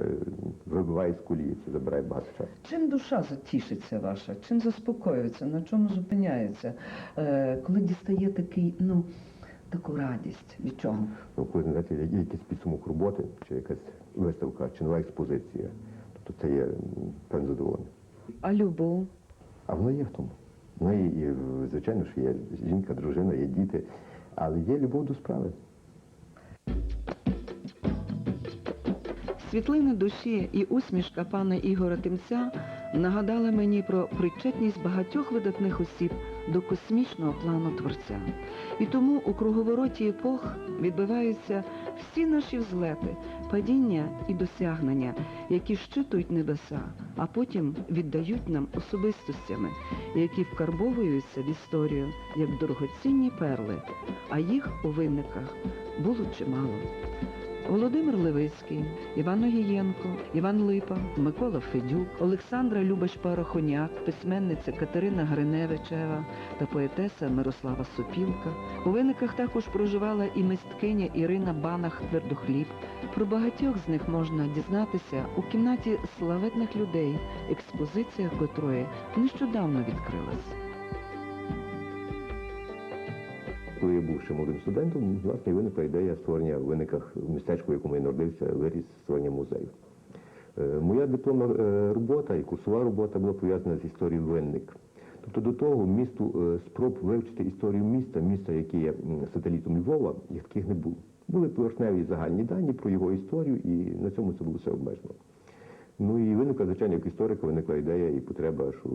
е, вибиває з колії, це забирає багато часу. Чим душа затішиться ваша? Чим заспокоюється? На чому зупиняється? Е, коли дістає такий, ну, таку радість від чого? Ну, коли знаєте, якийсь підсумок роботи, чи якась виставка, чи нова експозиція, тобто це є певне задоволення. А любов? А воно є в тому. Ну і, і звичайно, що є жінка, дружина, є діти, але є любов до справи. Світлини душі і усмішка пана Ігора Тимця нагадали мені про причетність багатьох видатних осіб до космічного плану творця. І тому у круговороті епох відбиваються всі наші взлети, падіння і досягнення, які щитують небеса, а потім віддають нам особистостями, які вкарбовуються в історію як дорогоцінні перли, а їх у винниках було чимало. Володимир Левицький, Іван Огієнко, Іван Липа, Микола Федюк, Олександра Любаш Парахоняк, письменниця Катерина Гриневичева та поетеса Мирослава Сопілка. У виниках також проживала і мисткиня Ірина Банах Твердохліб. Про багатьох з них можна дізнатися у кімнаті славетних людей, експозиція котрої нещодавно відкрилась. Ще молодим студентом, власне, виникла ідея створення в виниках в містечку, в якому я народився, виріс створення музею. Е, Моя дипломна е, робота і курсова робота була пов'язана з історією винник. Тобто до того місту е, спроб вивчити історію міста, міста, яке є сателітом Львова, як таких не було. Були поверхневі загальні дані про його історію, і на цьому це було все обмежено. Ну і виникла, звичайно, як історика виникла ідея і потреба, що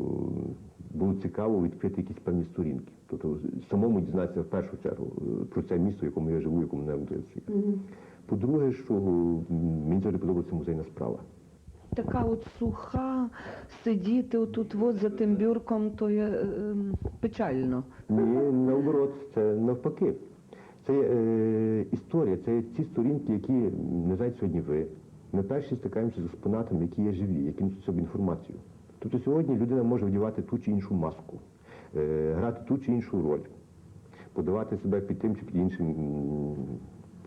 було цікаво відкрити якісь певні сторінки. Тобто самому дізнатися в першу чергу е, про це місто, в якому я живу, в якому народився. По-друге, що мені завжди подобається музейна справа. Така от суха, сидіти отут от за тим бюрком, то є е, ем, печально. Ні, наоборот, це навпаки. Це е, історія, це ці сторінки, які не знаєте сьогодні ви. Ми перші стикаємося з експонатами, які є живі, які несуть собі інформацію. Тобто сьогодні людина може вдівати ту чи іншу маску, е, грати ту чи іншу роль, подавати себе під тим чи під іншим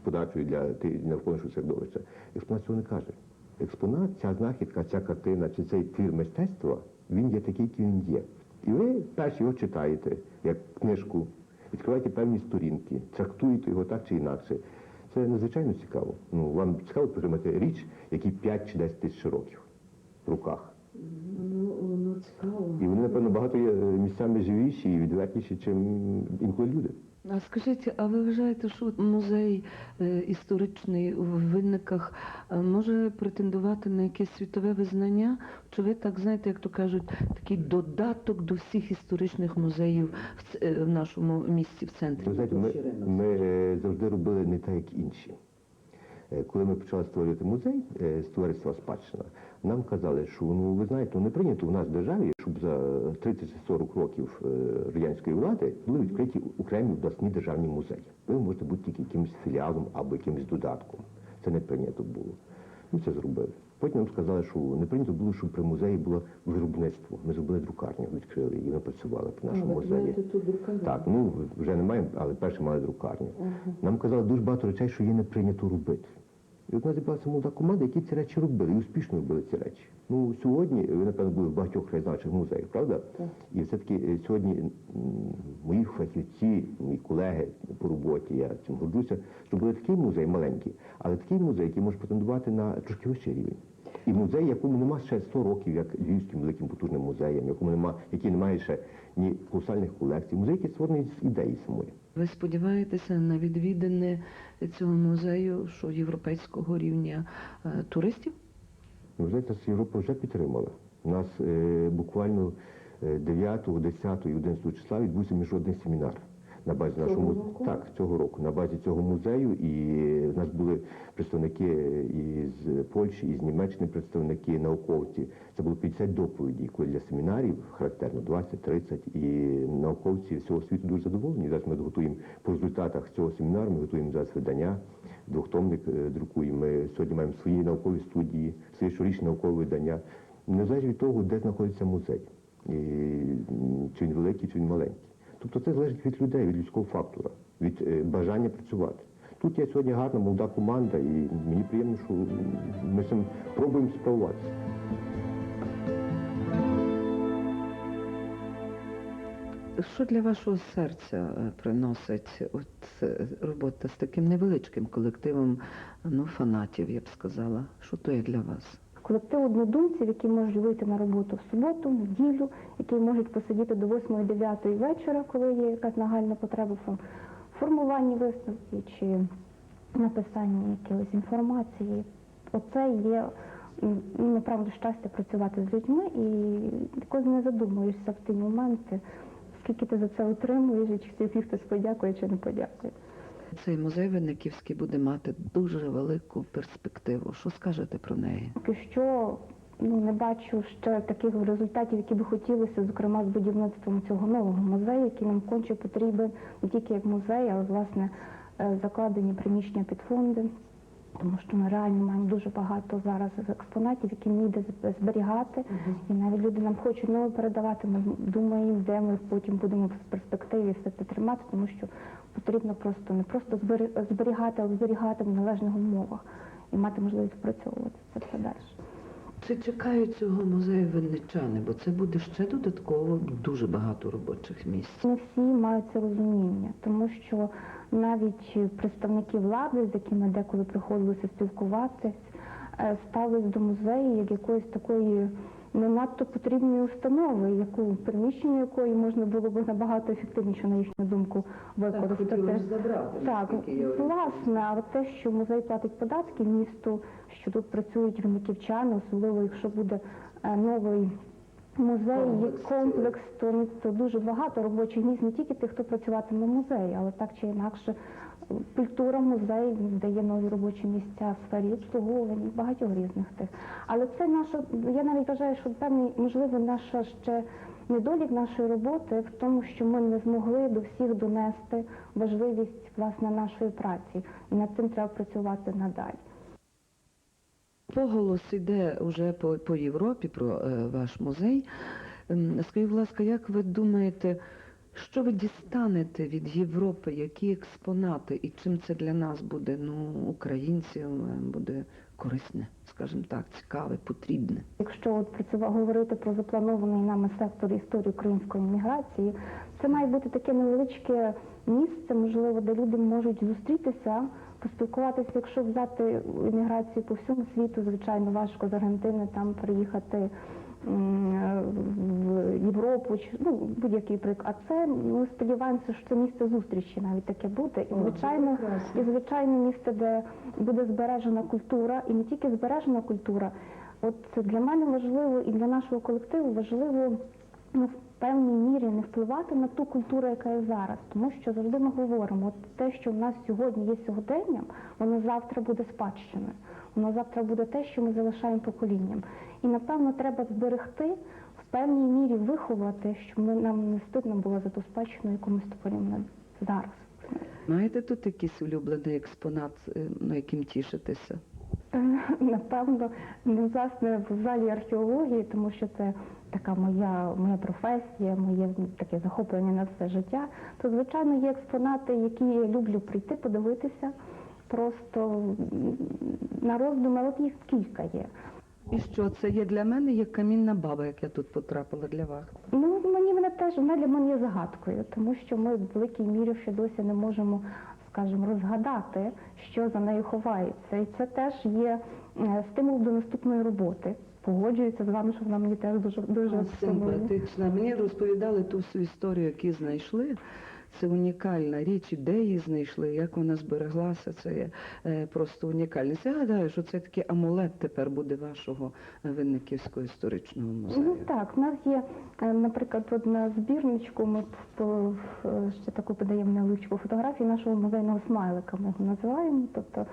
подачею для навколишнього середовища. Експонат цього не каже. Експонат, ця знахідка, ця картина чи цей твір мистецтва, він є такий, який він є. І ви перші його читаєте, як книжку, відкриваєте певні сторінки, трактуєте його так чи інакше. Це надзвичайно цікаво. Ну, вам цікаво приймати річ, якій 5 чи 10 тисяч років в руках. Ну, воно цікаво. І вони, напевно, багато є е, місцями живіші і відвертіші, чим інколи люди. А скажіть, а ви вважаєте, що музей е, історичний у винниках е, може претендувати на якесь світове визнання? Чи ви так знаєте, як то кажуть, такий додаток до всіх історичних музеїв в, в нашому місті в центрі? Ви знаєте, ми, ми завжди робили не так, як інші. Е, Коли ми почали створювати музей е, з товариства спадщина, нам казали, що ну ви знаєте, ну, не прийнято в нас в державі, щоб за 30-40 років е, радянської влади були відкриті окремі обласні державні музеї. Ви можете бути тільки якимось філіалом або якимось додатком. Це не прийнято було. Ми це зробили. Потім нам сказали, що не прийнято було, щоб при музеї було виробництво. Ми зробили друкарню, відкрили і ми працювали при нашому музеї. Так, ну вже немає, але перше мали друкарню. Нам казали дуже багато речей, що є не прийнято робити. І от нас зібралася молода команда, які ці речі робили, і успішно робили ці речі. Ну, сьогодні, ви, напевно, були в багатьох краєзнавчих музеях, правда? І все-таки е, сьогодні мої фахівці, мої колеги по роботі, я цим горджуся, зробили такий музей маленький, але такий музей, який може претендувати на трошки вищий рівень. І музей, якому нема ще 100 років, як Львівським великим потужним музеєм, якому нема, який не має ще ні колосальних колекцій. Музей, який створений з ідеї самої. Ви сподіваєтеся на відвідини цього музею, що європейського рівня е, туристів? Ви нас Європа вже підтримала. У нас е, буквально е, 9, 10 і 11 числа відбувся міжнародний семінар на базі Цього музею. року? Так, цього року, на базі цього музею. І в нас були представники із Польщі, із Німеччини представники, науковці. Це було 50 доповідей, коли для семінарів характерно 20-30. І науковці всього світу дуже задоволені. Зараз ми готуємо по результатах цього семінару, ми готуємо зараз видання. Двохтомник е, друкуємо. Ми сьогодні маємо свої наукові студії, свої щорічні наукові видання. Незалежно від того, де знаходиться музей, і, чи він великий, чи він маленький. Тобто це залежить від людей, від людського фактора, від е, бажання працювати. Тут є сьогодні гарна молода команда, і мені приємно, що ми цим пробуємо справуватися. Що для вашого серця е, приносить от е, робота з таким невеличким колективом ну, фанатів, я б сказала? Що то є для вас? Колектив однодумців, які можуть вийти на роботу в суботу, неділю, які можуть посидіти до 8-9 вечора, коли є якась нагальна потреба в формуванні виставки чи написанні якоїсь інформації. Оце є ну, направду щастя працювати з людьми і якось не задумуєшся в ті моменти, скільки ти за це отримуєш, чи тобі хтось подякує чи не подякує. Цей музей Винниківський буде мати дуже велику перспективу. Що скажете про неї? Поки що ну, не бачу ще таких результатів, які би хотілося, зокрема з будівництвом цього нового музею, який нам конче потрібен не тільки як музей, але власне е, закладені приміщення під фонди. Тому що ми реально маємо дуже багато зараз експонатів, які ніде зберігати. І навіть люди нам хочуть нове передавати. Ми думаємо, де ми потім будемо в перспективі все це тримати, тому що потрібно просто не просто зберігати, але зберігати в належних умовах і мати можливість впрацьовувати це все далі. Чи чекають цього музею винничани? Бо це буде ще додатково дуже багато робочих місць. Не всі мають це розуміння, тому що навіть представники влади, з якими деколи приходилося спілкуватись, е, ставились до музею як якоїсь такої не надто потрібної установи, яку приміщення якої можна було б набагато ефективніше, на їхню думку, використати. забрати. Так, власне, а те, що музей платить податки місту, що тут працюють винниківчани, особливо якщо буде е, новий музей, Комплекс. комплекс, то, ну, то дуже багато робочих місць, не тільки тих, хто працюватиме в музеї, але так чи інакше культура музей дає нові робочі місця в сфері обслуговування, багатьох різних тих. Але це наша, я навіть вважаю, що певний, можливо, наша ще недолік нашої роботи в тому, що ми не змогли до всіх донести важливість власне нашої праці, і над цим треба працювати надалі. Поголос іде вже по, по Європі про е, ваш музей. Скажіть, будь ласка, як ви думаєте, що ви дістанете від Європи, які експонати, і чим це для нас буде, ну, українців, е, буде корисне, скажімо так, цікаве, потрібне? Якщо от працюва- говорити про запланований нами сектор історії української міграції, це має бути таке невеличке місце, можливо, де люди можуть зустрітися, поспілкуватися. Якщо взяти імміграцію по всьому світу, звичайно, важко з Аргентини там приїхати. М, В Європу чи ну будь-який приклад. А це ми сподіваємося, що це місце зустрічі навіть таке буде. І звичайно, і звичайно місце, де буде збережена культура, і не тільки збережена культура. От для мене важливо і для нашого колективу важливо ну, в певній мірі не впливати на ту культуру, яка є зараз, тому що завжди ми говоримо, от те, що в нас сьогодні є сьогоденням, воно завтра буде спадщиною. Воно завтра буде те, що ми залишаємо поколінням. І напевно треба зберегти в певній мірі виховати, щоб ми нам не стидно було за ту спадщину, яку ми створюємо зараз. Маєте тут якийсь улюблений експонат, е, ну, яким тішитеся? Е, Напевно, ну, власне, в залі археології, тому що це така моя, моя професія, моє таке захоплення на все життя, то звичайно є експонати, які я люблю прийти, подивитися. Просто на роздуми, от їх кілька є. І що це є для мене як камінна баба, як я тут потрапила для вас? Ну, мені вона теж вона для мене є загадкою, тому що ми в великій мірі ще досі не можемо, скажімо, розгадати, що за нею ховається. І це теж є е, стимул до наступної роботи. Погоджуюся з вами, що вона мені теж дуже дуже. Симпатична. Мені розповідали ту всю історію, яку знайшли. Це унікальна річ, де її знайшли, як вона збереглася, це є е, просто унікальність. Я гадаю, що це такий амулет тепер буде вашого е, Винниківського історичного музею. Ну так, в нас є, е, наприклад, на збірничку ми ще таку подаємо невеличку фотографію нашого музейного смайлика. Ми його називаємо. Тобто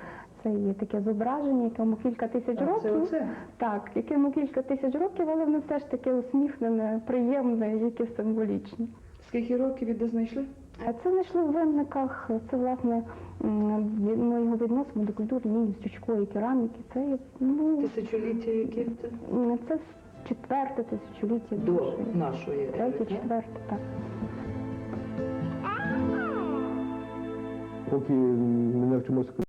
це є таке зображення, якому кілька тисяч А, це років. оце? Так, якому кілька тисяч років, але воно теж таке усміхнене, приємне, яке символічне. Скільки років і де знайшли? А Це знайшли в винниках. Це власне від- ми його відносимо до культури лінії стрічкової кераміки. Це ну Тисячоліття яке це? це четверте тисячоліття До нашої. нашої. Третє, четверте, так. поки ми навчимося